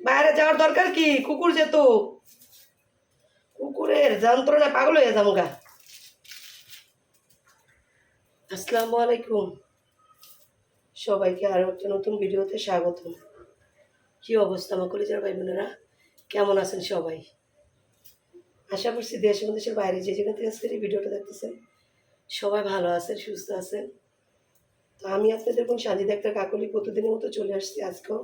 বাইরে যাওয়ার দরকার কি? কুকুর যেত কুকুরের যন্ত্রণা পাগল হয়ে যাব গা। আসসালামু আলাইকুম। সবাইকে আরও একটা নতুন ভিডিওতে স্বাগত। কি অবস্থা আমার কলেজের ভাই বোনেরা? কেমন আছেন সবাই? আশা করছি দেশ দেশের বাইরে যে যেখান থেকে আজকের এই ভিডিওটা দেখতেছেন, সবাই ভালো আছেন, সুস্থ আছেন। তো আমি আপনাদের কোন সাজিদ একটা কাকলি প্রতিদিনের মতো চলে আসছি আজকেও।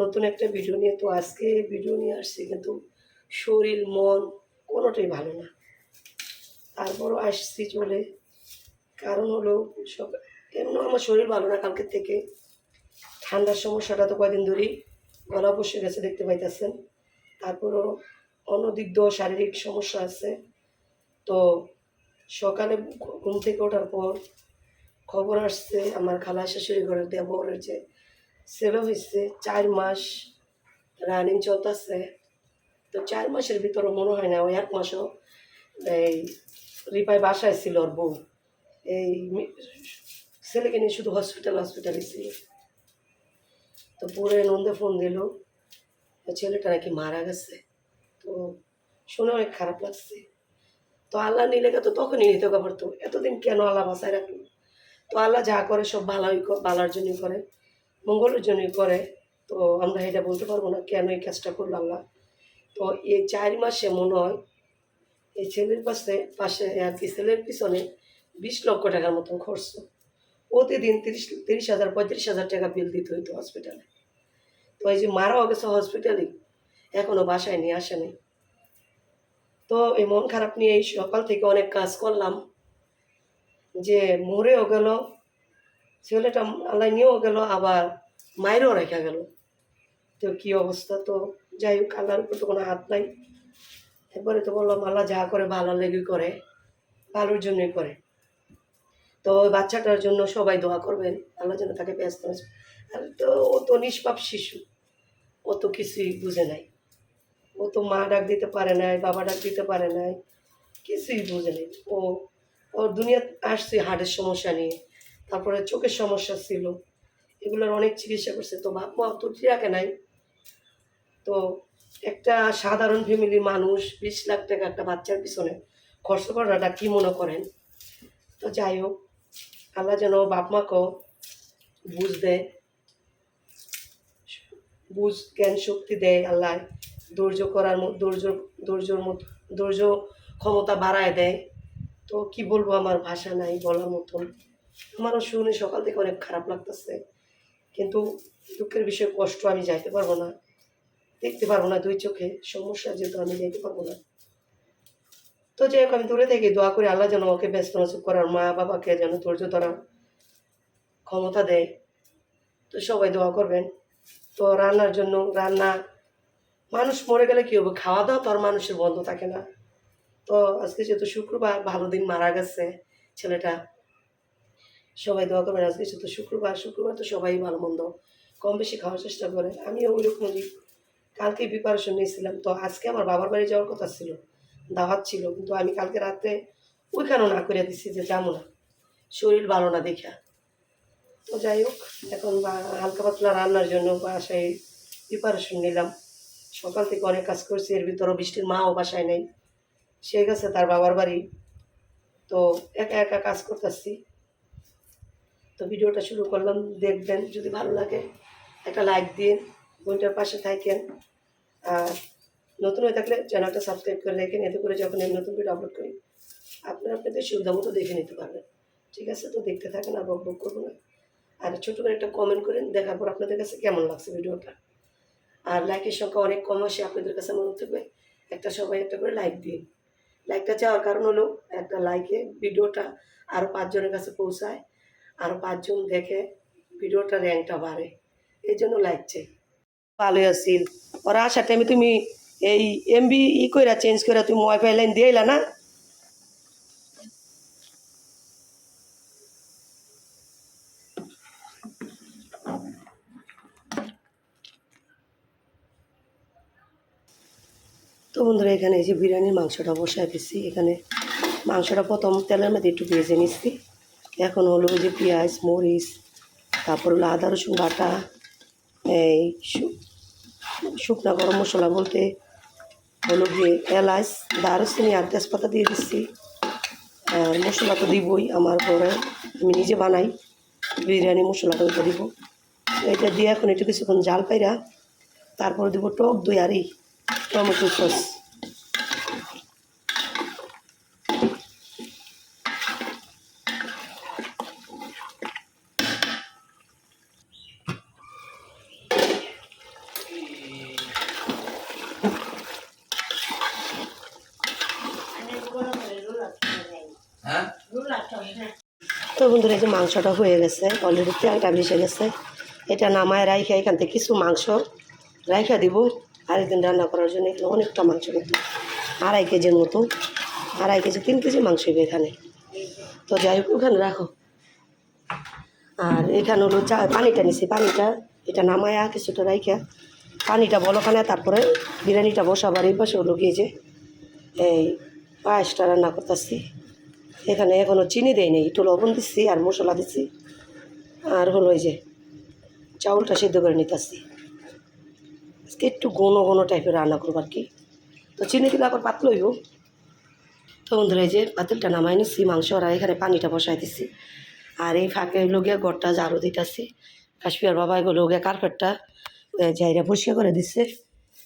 নতুন একটা ভিডিও নিয়ে, তো আজকে ভিডিও নিয়ে আসছি, কিন্তু শরীর, মন কোনোটাই ভালো না। তারপরও আসছি চলে। কারণ হলো, সব এমন আমার শরীর ভালো না কালকের থেকে? ঠান্ডার সমস্যাটা তো কয়দিন ধরেই গলা বসে গেছে, দেখতে পাইতেছেন। তারপরও অন্যদিক দিয়েও শারীরিক সমস্যা আছে। তো সকালে ঘুম থেকে ওঠার পর খবর আসছে, আমার খালা শাশুড়ি ঘরের দেবরের যে ছেলে হয়েছে চার মাস রানিং চলতেছে। তো চার মাসের ভিতরে মনে হয় না, ওই এক মাসও এই রিপাই বাসায় ছিল ওর বউ। এই ছেলেকে নিয়ে শুধু হসপিটাল হসপিটালে ছিল। তো পরে নন্দে ফোন দিল ছেলেটা নাকি মারা গেছে। তো শুনে অনেক খারাপ লাগছে। তো আল্লাহ নিলে তো তখনই নিতে পারতো এতদিন কেন আল্লাহ বাসায় রাখল? তো আল্লাহ যা করে সব ভালোই ভালোর জন্যই করে। মঙ্গলের জন্যই করে, তো আমরা এটা বলতে পারব না কেন এই কাজটা করল আল্লাহ। তো এই চার মাসে মনে হয় এই ছেলের পাশে পাশে আর কি ছেলের পিছনে বিশ লক্ষ টাকার মতন খরচ। প্রতিদিন তিরিশ তিরিশ হাজার, পঁয়ত্রিশ হাজার টাকা বিল দিতে হইতো হসপিটালে তো এই যে মারাও গেছে হসপিটালে এখনও বাসায় নিয়ে আসে নাই। তো এই মন খারাপ নিয়ে এই সকাল থেকে অনেক কাজ করলাম যে মরেও গেল ছেলেটা আল্লাহ নিয়েও গেল, আবার মায়েরও রেখা গেল। তো কি অবস্থা? তো যাই হোক, আল্লাহর উপর তো কোনো হাত নাই। এরপরে তো বললাম, আল্লাহ যা করে ভালো লেগে করে, ভালোর জন্যই করে। তো বাচ্চাটার জন্য সবাই দোয়া করবেন, আল্লাহ যেন তাকে ব্যস্ত আর তো ও তো নিষ্পাপ শিশু, ও তো কিছুই বুঝে নাই। ও তো মা ডাক দিতে পারে নাই, বাবা ডাক দিতে পারে নাই, কিছুই বুঝে নেই। ও, ওর দুনিয়া আসছে হার্টের সমস্যা নিয়ে। তারপরে চোখের সমস্যা ছিল। এগুলোর অনেক চিকিৎসা করছে। তো বাপ মা তো রাখে নাই? তো একটা সাধারণ ফ্যামিলির মানুষ, বিশ লাখ টাকা একটা বাচ্চার পিছনে খরচ করাটা কী মনে করেন? তো যাই হোক, আল্লাহ যেন বাপ মাকেও বুঝ দেয় বুঝ, জ্ঞান, শক্তি দেয় আল্লাহ। ধৈর্য করার ধৈর্য, ধৈর্যর মতো, ধৈর্য ক্ষমতা বাড়ায় দেয় তো কি বলব, আমার ভাষা নাই বলার মতন। আমারও শুনে সকাল থেকে অনেক খারাপ লাগতেছে। কিন্তু দুঃখের বিষয়ে কষ্ট আমি যাইতে পারব না। দেখতে পারব না দুই চোখে, সমস্যা যেহেতু আমি যাইতে পারব না। তো যাই হোক, আমি দূরে থেকে দোয়া করি, আল্লাহ যেন ওকে ব্যস্ত নসুপ করার, মা বাবাকে যেন ধৈর্য ধরার ক্ষমতা দেয়। তো সবাই দোয়া করবেন। তো রান্নার জন্য রান্না, মানুষ মরে গেলে কী হবে? খাওয়া দাওয়া তো আর মানুষের বন্ধ থাকে না। তো আজকে যেহেতু শুক্রবার, ভালো দিন মারা গেছে ছেলেটা। সবাই দোয়া করবেন। আজকে যেহেতু শুক্রবার শুক্রবার তো সবাই ভালো মন্দ কম বেশি খাওয়ার চেষ্টা করে আমিও ওই রকমই। কালকে প্রিপারেশন নিয়েছিলাম। তো আজকে আমার বাবার বাড়ি যাওয়ার কথা ছিল। দাওয়াত ছিল। কিন্তু আমি কালকে রাতে ওইখানেও না করে দিচ্ছি যে যাব না। শরীর ভালো না দেখা তো যাই হোক, এখন বা- হালকা পাতলা রান্নার জন্য বাসায় প্রিপারেশন নিলাম। সকাল থেকে অনেক কাজ করছি। এর ভিতরও বৃষ্টির মাও বাসায় নেই। সে গেছে তার বাবার বাড়ি। তো একা একা কাজ করতেছি। তো ভিডিওটা শুরু করলাম, দেখবেন যদি ভালো লাগে, একটা লাইক দিন বোনটার পাশে থাকেন। আর নতুন হয়ে থাকলে চ্যানেলটা সাবস্ক্রাইব করে রেখেন, এতে করে যখন আমি নতুন ভিডিও আপলোড করি, আপনারা আপনাদের সুবিধা মতো দেখে নিতে পারবেন। ঠিক আছে? তো দেখতে থাকেন, আর বক বক করব না। আর ছোটো করে একটা কমেন্ট করেন, দেখার পর আপনাদের কাছে কেমন লাগছে ভিডিওটা? আর লাইকের সংখ্যা অনেক কম আসে, আপনাদের কাছে মনে থাকবে, একটা সবাই একটা করে লাইক দিন। লাইকটা চাওয়ার কারণ হলো, একটা লাইকে ভিডিওটা আরও পাঁচজনের কাছে পৌঁছায়। আরও পাঁচজন দেখে ভিডিওটা র্যাঙ্কটা বাড়ে। এই জন্য লাগছে চাই। ভালোই আছিল। ওরা আসার টাইমে তুমি এই এমবি ই কইরা চেঞ্জ করে তুমি ওয়াইফাই লাইন দিয়ে এলা না? তো বন্ধুরা, এখানে এই যে বিরিয়ানির মাংসটা বসায় দিচ্ছি এখানে মাংসটা প্রথম তেলের মধ্যে একটু ভেজে নিচ্ছি। এখন হলো যে পেঁয়াজ, মরিচ, তারপর হলো আদা, রসুন বাটা, এই শুকনা গরম মশলা বলতে হলো গিয়ে এলাচ, দারুচিনি আর তেজপাতা দিয়ে দিচ্ছি। আর মশলা তো দিবই আমার ঘরে, আমি নিজে বানাই, বিরিয়ানি মশলাটা ওইটা দিব। এটা দিয়ে এখন একটু কিছুক্ষণ জাল পাইরা তারপরে দিব টক দই আর এই টমেটো সস হ্যাঁ তো বন্ধুরা যে মাংসটা হয়ে গেছে অলরেডি তেলটা মিশে গেছে। এটা নামায় রাইখা, এখান থেকে কিছু মাংস রাইখা দিব। আরেকদিন রান্না করার জন্য এখানে অনেকটা মাংস কিন্তু আড়াই কেজির মতো, আড়াই কেজি, তিন কেজি মাংস হবে এখানে। তো যাই হোক, ওখানে রাখো। আর এখানে হলো চা, পানিটা নিছি, পানিটা। এটা নামায়া কিছুটা রাইখা। পানিটা বলখানে তারপরে বিরিয়ানিটা বসাবার এই পাশে হলো গিয়ে যে এই পায়েসটা রান্না করতেছি। এখানে এখনও চিনি দেয় নেই, একটু লবণ দিচ্ছি আর মশলা দিচ্ছি আর হলো এই যে চাউলটা সিদ্ধ করে নিতেছি। আজকে একটু ঘন ঘন টাইপের রান্না করব আর কি। তো চিনি দিলে আবার পাতলা হইব। তো বন্ধুরা, এই যে পাতিলটা নামাই নিচ্ছি মাংস আর এখানে পানিটা বসাই দিচ্ছি আর এই ফাঁকে গিয়ে ঘরটা ঝাড়ু দিতেছি। কাশ্মীর বাবা এগুলো গিয়ে কার্পেটটা জায়গা পরিষ্কার করে দিচ্ছে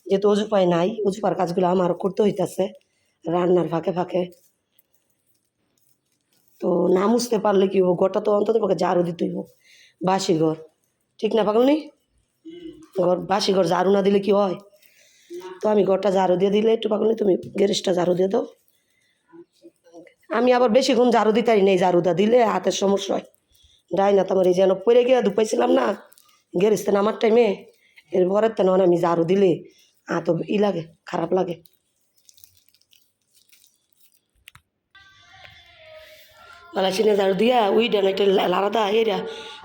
যেহেতু অজু পায় নাই, অজু পার কাজগুলো আমার করতে হইতাছে। রান্নার ফাঁকে ফাঁকে। তো না মুছতে পারলে কি হব? ঘরটা তো অন্তত পক্ষে ঝাড়ু দিতে হইব বাসি ঘর। ঠিক না পাগলনি? ঘর, বাসি ঘর ঝাড়ু না দিলে কি হয়? তো আমি ঘরটা ঝাড়ু দিয়ে দিলে একটু পাগলনি, তুমি গ্যারেজটা ঝাড়ু দিয়ে দাও। আমি আবার বেশিক্ষণ ঝাড়ু দিতে পারি না, এই দিলে হাতের সমস্যা হয়। ডাই না, তোমার এই যেন পড়ে গিয়ে দুপাইছিলাম না গ্যারেজতে নামার টাইমে এর পরের তেন আমি ঝাড়ু দিলে হাত ই লাগে, খারাপ লাগে। গলা চিনে ঝাড়ু দিয়া, উই ডান একটা লাড়াদা এরা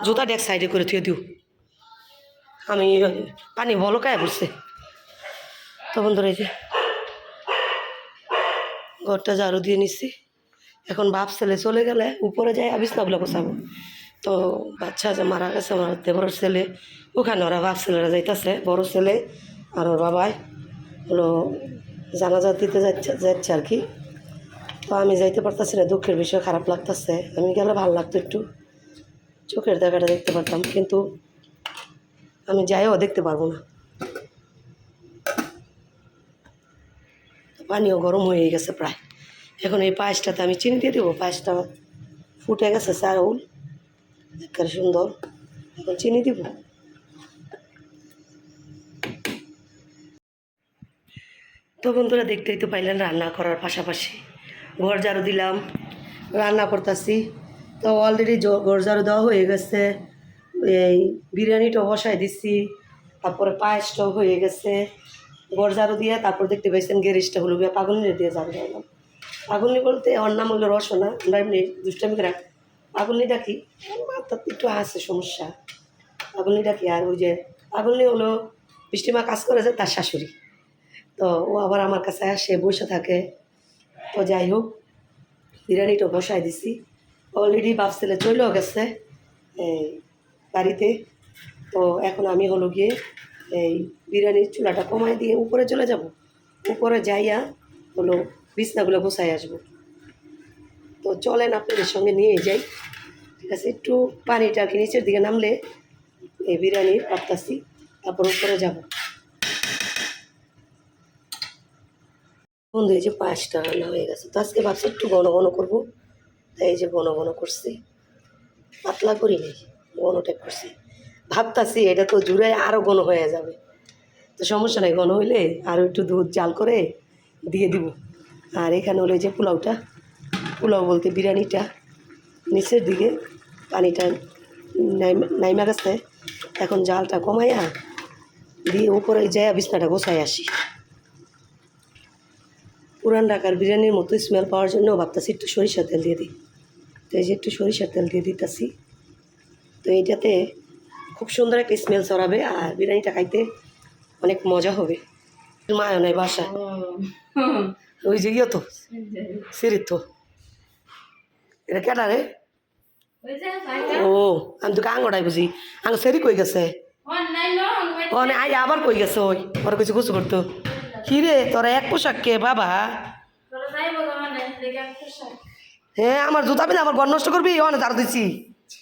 জুতা ডেক সাইডে করে থুয়ে দিও। আমি, পানি ভলকায় পড়ছে? তখন ধরে যে, ঘরটা ঝাড়ু দিয়ে নিচ্ছি এখন বাপ ছেলে চলে গেলে উপরে যাই বিছনাগুলো গোছাবো। তো বাচ্চা যে মারা গেছে, আমার দেবরের ছেলে। ওখানে ওরা বাপ ছেলেরা যাইতেছে, বড় ছেলে আর ওর বাবাই। হলো জানাজা দিতে যাচ্ছে যাচ্ছে আর কি। তো আমি যাইতে পারতাছি না, দুঃখের বিষয়, খারাপ লাগতেছে। আমি গেলে ভালো লাগতো একটু। চোখের দেখাটা দেখতে পারতাম, কিন্তু আমি যাইও দেখতে পারব না। পানিও গরম হয়ে গেছে প্রায়। এখন এই পায়েসটাতে আমি চিনি দিয়ে দেবো, পায়েসটা ফুটে গেছে চাউল। একেবারে সুন্দর। এখন চিনি দিব। তো বন্ধুরা, দেখতেই তো পাইলেন রান্না করার পাশাপাশি। ঘর ঝাড়ু দিলাম। রান্না করতেছি। তো অলরেডি ঘর ঝাড়ু দেওয়া হয়ে গেছে। এই বিরিয়ানিটাও বসাই দিচ্ছি তারপরে পায়েসটাও হয়ে গেছে। ঘর ঝাড়ু দিয়ে তারপর দেখতে পাইছেন গেরিসটা হলো গিয়ে পাগলনি দিয়ে ঝাড়ু দিলাম পাগলনি বলতে ওর নাম হলো রসনা। আমরা এমনি দুষ্টামি করে পাগলনি ডাকি। মাথার একটু আছে সমস্যা। পাগলনি ডাকি আর ওই যে পাগলনি হলো বৃষ্টিমা কাজ করেছে তার শাশুড়ি। তো ও আবার আমার কাছে আসে, বসে থাকে। তো যাই হোক, বিরিয়ানিটা বসাই দিছি। অলরেডি বাপ ছেলে চলেও গেছে বাড়িতে। তো এখন আমি হলো গিয়ে এই বিরিয়ানির চুলাটা কমাই দিয়ে উপরে চলে যাব। উপরে যাইয়া হলো বিছনাগুলো গোছাই আসব। তো চলেন আপনাদের সঙ্গে নিয়ে যাই। ঠিক আছে, একটু পানিটা আর কি নিচের দিকে নামলে এই বিরিয়ানি ভাবতাছি তারপর উপরে যাব। বন্ধু, এই যে পাঁচটা রান্না হয়ে গেছে। তো আজকে ভাবছি একটু ঘন ঘন করব। তাই এই যে ঘন ঘন করছি। পাতলা করি নাই ঘন টাইপ করছি। ভাবতাছি এটা তো জুড়ে আরও ঘন হয়ে যাবে। তো সমস্যা নাই, ঘন হইলে আরও একটু দুধ জাল করে দিয়ে দিব। আর এখানে হলো যে পোলাওটা। পোলাও বলতে বিরিয়ানিটা। নিচের দিকে পানিটা নাইমা গেছে। এখন জালটা কমাইয়া দিয়ে উপরে যায় বিছনাটা গোছাই আসি। পুরান ঢাকার বিরিয়ানির মতো স্মেল পাওয়ার জন্য ভাবতেছি একটু সরিষা তেল দিয়ে দিই। তো এই যে একটু সরিষা তেল দিয়ে দিতেছি। তো এইটাতে খুব সুন্দর একটা স্মেল ছড়াবে আর বিরিয়ানিটা খাইতে অনেক মজা হবে। মায় নাই বাসা ওই যে ইয়ে তো সিরিত তো। এটা কেটা রে? ও আমি তোকে আঙড়াই বুঝি। আঙ সেরি কই গেছে? ওনে আই আবার কই গেছে ওই? ওর কিছু কিছু করতো। কি রে তোরা এক পোশাক কে বাবা? হ্যাঁ আমার জুতা পিনা আমার ঘর নষ্ট করবি? অনেক তার দিছি।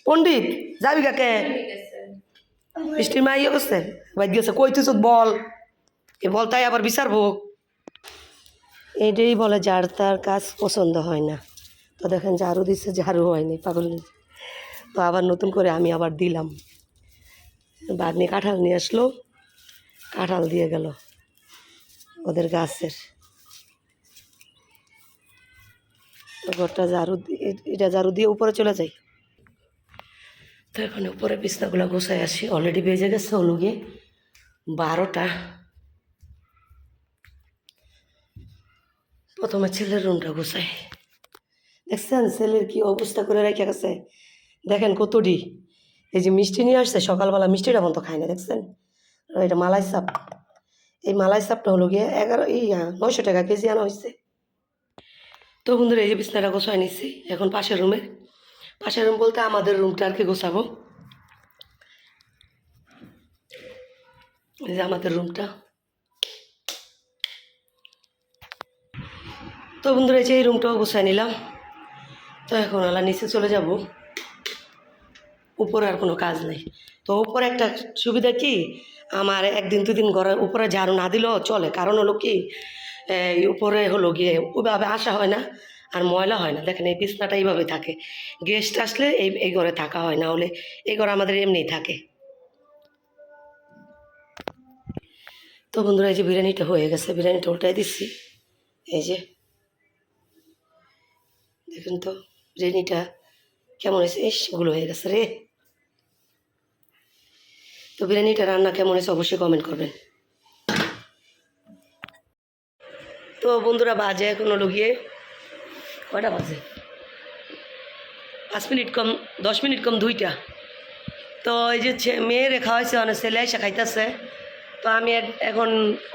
পণ্ডিত যাবি কাকে? বৃষ্টির মা ইয়ে করছে বাইক গেছে কই তুই বল। এ বলতাই আবার বিচারবো এটাই বলে যার তার কাজ পছন্দ হয় না। তো দেখেন ঝাড়ু দিচ্ছে ঝাড়ু হয়নি পাগল তো আবার নতুন করে আমি আবার দিলাম। বাগনি কাঁঠাল নিয়ে আসলো কাঁঠাল দিয়ে গেল। ওদের গাছের। ঘরটা ঝাড়ু এটা ঝাড়ু দিয়ে উপরে চলে যাই। তো এখন উপরে বিছনাগুলো গোছাই আসি। অলরেডি বেজে গেছে হলো গিয়ে বারোটা। প্রথমে ছেলের রুমটা গোছাই। দেখছেন? ছেলের কি অবস্থা করে রেখে গেছে। দেখেন কতটি। এই যে মিষ্টি নিয়ে আসছে, সকালবেলা মিষ্টিটা মতো খায় না, দেখছেন? এটা মালাই সাপ। এই মালাই সাপটা হলো গিয়ে এগারো, এই নয়শো টাকা কেজি আনা হয়েছে তো বন্ধুরা, এই যে বিছনাটা গোছায় নিচ্ছি এখন পাশের রুমে। পাশের রুম বলতে আমাদের রুমটা আর কি গোছাবো। এই যে আমাদের রুমটা। তো বন্ধুরা, এই যে এই রুমটাও গোছায় নিলাম। তো এখন আলা নিচে চলে যাব। উপরে আর কোনো কাজ নেই। তো উপরে একটা সুবিধা কি? আমার একদিন দুদিন ঘরের উপরে ঝাড়ু না দিলেও চলে। কারণ হলো কি, এই উপরে হলো গিয়ে ওইভাবে আসা হয় না আর ময়লা হয় না। দেখেন এই বিছনাটা এইভাবে থাকে। গেস্ট আসলে এই এই ঘরে থাকা হয়, না হলে এই ঘরে আমাদের এমনিই থাকে। তো বন্ধুরা, এই যে বিরিয়ানিটা হয়ে গেছে, বিরিয়ানিটা উল্টাই দিচ্ছি। এই যে, দেখুন তো, বিরিয়ানিটা কেমন হয়েছে? এসগুলো হয়ে গেছে রে। তো বিরিয়ানিটা রান্না কেমন হয়েছে অবশ্যই কমেন্ট করবেন। তো বন্ধুরা, বাজে এখন হলো গিয়ে কয়টা বাজে? পাঁচ মিনিট কম, দশ মিনিট কম দুইটা। তো এই যে মেয়ে রেখা হয়েছে অনেক ছেলে এসে খাইতেছে। তো আমি এখন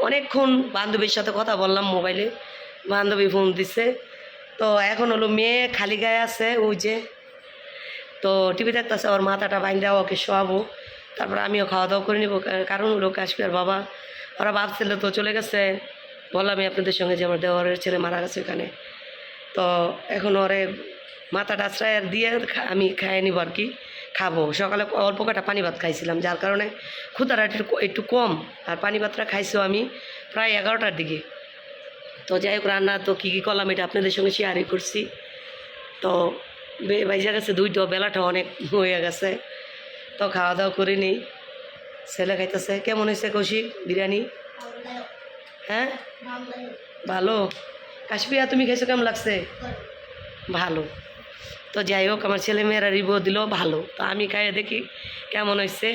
অনেকক্ষণ বান্ধবীর সাথে কথা বললাম মোবাইলে। বান্ধবী ফোন দিছে। তো এখন হলো মেয়ে খালি গায়ে আছে, ওই যে। তো টিভি দেখতেছে, ওর মাথাটা বাইন্দা, ওকে শোয়াবো। তারপর আমিও খাওয়া দাওয়া করে নিবো। কারণ হলো কাশ্মীর বাবা, ওরা ভাবছিল তো চলে গেছে। বললামই আপনাদের সঙ্গে যে আমার দেওয়ারের ছেলে মারা গেছে ওখানে তো এখন ওরে মাথাটা আশ্রয় দিয়ে আমি খাইয়ে নিব আর কি, খাব। সকালে অল্প কটা পানি ভাত খাইছিলাম, যার কারণে ক্ষুদাটা একটু কম। আর পানি ভাতটা খাইছো আমি প্রায় এগারোটার দিকে। তো যাই হোক, রান্না তো কী কী করলাম এটা আপনাদের সঙ্গে শেয়ারই করছি। তো বাইজা গেছে দুইটো, বেলাটা অনেক হয়ে গেছে। তো খাওয়া দাওয়া করে নিই। ছেলে খাইতেছে। কেমন হয়েছে কৌশিক? বিরিয়ানি? হ্যাঁ? ভালো? কাশ্মীরা তুমি খেয়েছো কেমন লাগছে? ভালো। তো যাই হোক, আমার ছেলে মেয়েরা রিভিউ দিল, ভালো। তো আমি খাইয়ে দেখি কেমন হয়েছে।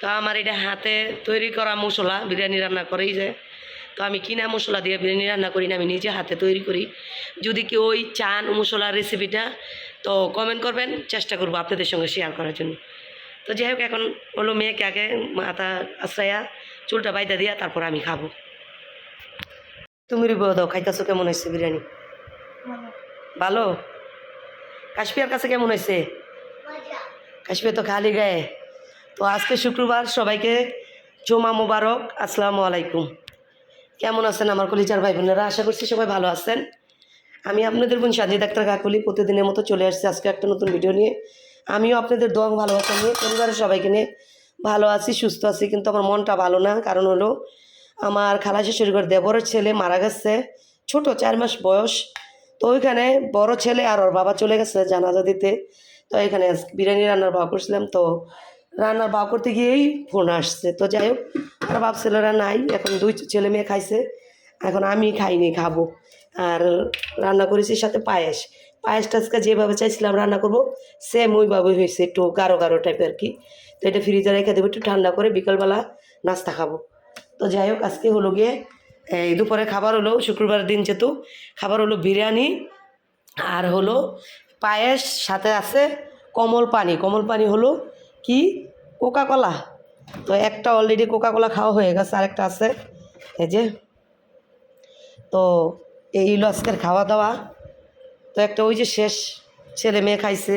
তো আমার এটা হাতে তৈরি করা মশলা, বিরিয়ানি রান্না করেই যে। তো আমি কিনা মশলা দিয়ে বিরিয়ানি রান্না করি না, আমি নিজে হাতে তৈরি করি। যদি কেউ ওই চান মশলার রেসিপিটা তো কমেন্ট করবেন। চেষ্টা করব আপনাদের সঙ্গে শেয়ার করার জন্য। তো যাই হোক এখন হলো মেয়েকে আগে মাথা আশ্রায়া চুলটা বাইদা দিয়া তারপর আমি খাব। তুমি রিভিউ দাও খাইতেছো কেমন হয়েছে বিরিয়ানি? ভালো? কাশ্মীর কাছে কেমন হয়েছে কাশ্মীর তো খালি গায়ে। তো আজকে শুক্রবার সবাইকে জমা মোবারক আসসালামু আলাইকুম। কেমন আছেন আমার কলিজার ভাই বোনেরা? আশা করছি সবাই ভালো আছেন। আমি আপনাদের বোন সাজি ডাক্তার কাকুলি প্রতিদিনের মতো চলে আসছি আজকে একটা নতুন ভিডিও নিয়ে। আমিও আপনাদের দোয়া ভালোবাসা নিয়ে পরিবারের সবাইকে নিয়ে ভালো আছি, সুস্থ আছি, কিন্তু আমার মনটা ভালো না। কারণ হলো আমার খালা শাশুড়ি ঘর দেবরের ছেলে মারা গেছে, ছোট চার মাস বয়স। তো ওইখানে বড় ছেলে আর ওর বাবা চলে গেছে জানাজা দিতে। তো এখানে বিরিয়ানি রান্নার ভাব করছিলাম। তো রান্নার ভাব করতে গিয়েই ফোন আসছে। তো যাই হোক আর বাপ ছেলেরা নাই, এখন দুই ছেলে মেয়ে খাইছে। এখন আমি খাইনি, খাব। আর রান্না করেছি সাথে পায়েস। পায়েসটা আজকে যেভাবে চাইছিলাম রান্না করব সেম ওইভাবে হয়েছে, একটু গাঢ় গাঢ় টাইপের আর কি। তো এটা ফ্রিজে রেখে দেবো, একটু ঠান্ডা করে বিকালবেলা নাস্তা খাব। তো যাই হোক, আজকে হলো গিয়ে, এই দুপুরে খাবার হলো শুক্রবার দিন যেহেতু, খাবার হলো বিরিয়ানি আর হলো পায়েস, সাথে আছে কমল পানি। কমল পানি হলো কি? কোকা কলা তো একটা অলরেডি কোকা কোলা খাওয়া হয়ে গেছে, আরেকটা আছে, এই যে। তো এই হলো আজকের খাওয়া দাওয়া। তো একটা ওই যে শেষ ছেলে মেয়ে খাইছে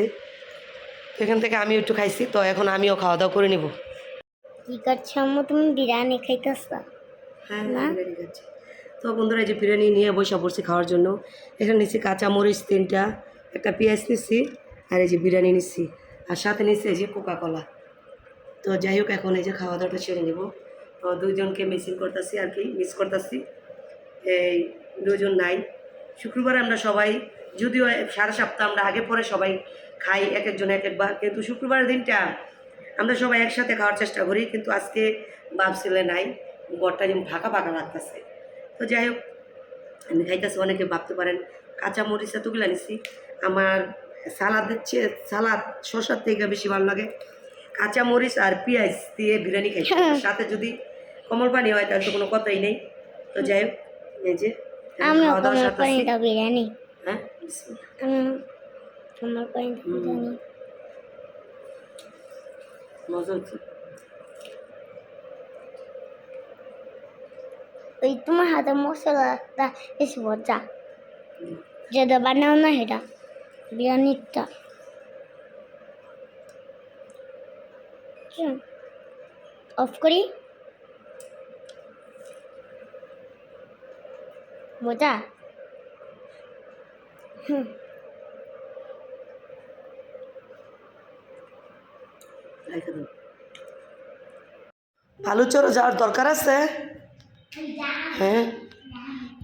তো এখান থেকে আমিও একটু খাইছি তো এখন আমিও খাওয়া দাওয়া করে নিব। কি করছ আম্মু? তুমি বিরিয়ানি খাইতেছ? হ্যাঁ বিরিয়ানি খাচ্ছি। তো বন্ধুরা এই যে বিরিয়ানি নিয়ে বসে পড়ছি খাওয়ার জন্য। এখানে নিচ্ছি কাঁচা মরিচ তিনটা একটা পেঁয়াজ নিচ্ছি আর এই যে বিরিয়ানি নিচ্ছি। আর সাথে নিচ্ছি এই যে কোকা কলা তো যাই হোক এখন এই যে খাওয়া দাওয়াটা ছেড়ে নেব। তো দুইজনকে মিসিং করতেছি আর কি মিস করতেছি। এই দুজন নাই। শুক্রবার আমরা সবাই যদিও সারা সপ্তাহ আমরা আগে পরে সবাই খাই এক একজন এক একবার। কিন্তু শুক্রবার দিনটা আমরা সবাই একসাথে খাওয়ার চেষ্টা করি কিন্তু আজকে ভাবছিলে নাই ঘরটা যেমন ফাঁকা ফাঁকা লাগতেছে। তো যাই হোক আমি খাইতেছি অনেকে ভাবতে পারেন কাঁচা মরিচ এতগুলো নিছি। আমার সালাদের চেয়ে সালাদ শসার থেকে বেশি ভালো লাগে। কাঁচা মরিচ আর পেঁয়াজ দিয়ে বিরিয়ানি খাই সাথে যদি কমল পানি হয় তাহলে তো কোনো কথাই নেই। তো যাই হোক এই যে খাওয়া দাওয়া কমল সারতাছি। পানিটা বিরিয়ানি বিসমিল্লাহ। আমি কমল পানিটা হুম। বিরিয়ানি মজা হচ্ছে ওই তোমার হাতে মশলাটা বেশি মজা যেটা বানাও না সেটা বিরিয়ানিটা অফ করি মজা রেখে দাও যাওয়ার দরকার আছে? হ্যাঁ?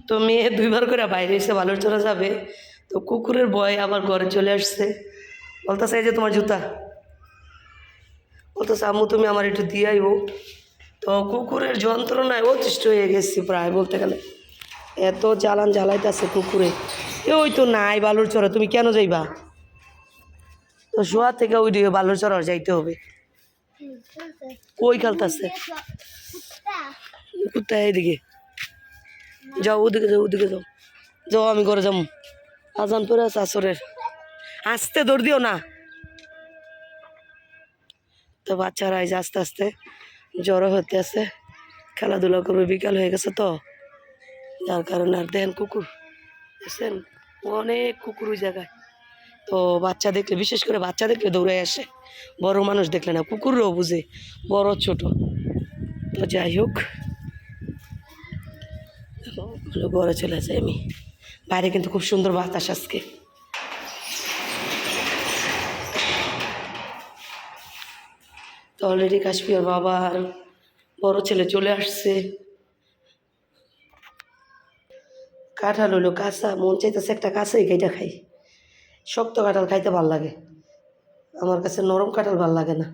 তো মেয়ে দুইবার করে বাইরে এসে বালুচরে যাবে। তো কুকুরের ভয় আবার ঘরে চলে আসছে। বলতেছে, এই যে তোমার জুতা। বলতেছে, আম্মু, তুমি আমার একটু দিয়ে আইব। তো কুকুরের যন্ত্রণায় অতিষ্ঠ হয়ে গেছি প্রায় বলতে গেলে। এত জ্বালান জ্বালাইতেছে কুকুরে। ওই তো নাই বালুর চরে, তুমি কেন যাইবা? তো শোয়া থেকে ওই দিকে বালুর চর যাইতে হবে। কই খেলতেছে? কোথায় এদিকে যাও, ওদিকে যাও ওদিকে যাও। যাও, আমি ঘরে যাব আজান পরে আছে আসরের। আসতে দৌড় দিও না। তো বাচ্চারা এই যে আস্তে আস্তে জ্বর হতে আছে। খেলাধুলা করবে, বিকাল হয়ে গেছে তো। যার কারণে আর দেন কুকুর। বুঝছেন অনেক কুকুর ওই জায়গায় তো বাচ্চা দেখলে, বিশেষ করে বাচ্চা দেখলে দৌড়ে আসে। বড় মানুষ দেখলে না কুকুরও বুঝে, বড়, ছোট। তো যাই হোক। ঘরে চলে যাই আমি। বাইরে কিন্তু খুব সুন্দর বাতাস আজকে। তো অলরেডি কাশ্মীর বাবা আর বড় ছেলে চলে আসছে। কাঁঠাল হলো কাঁচা, মন চাইতেছে একটা কাঁচাই খাইটা খাই। শক্ত কাঁঠাল খাইতে ভালো লাগে। আমার কাছে নরম কাঁঠাল ভালো লাগে না।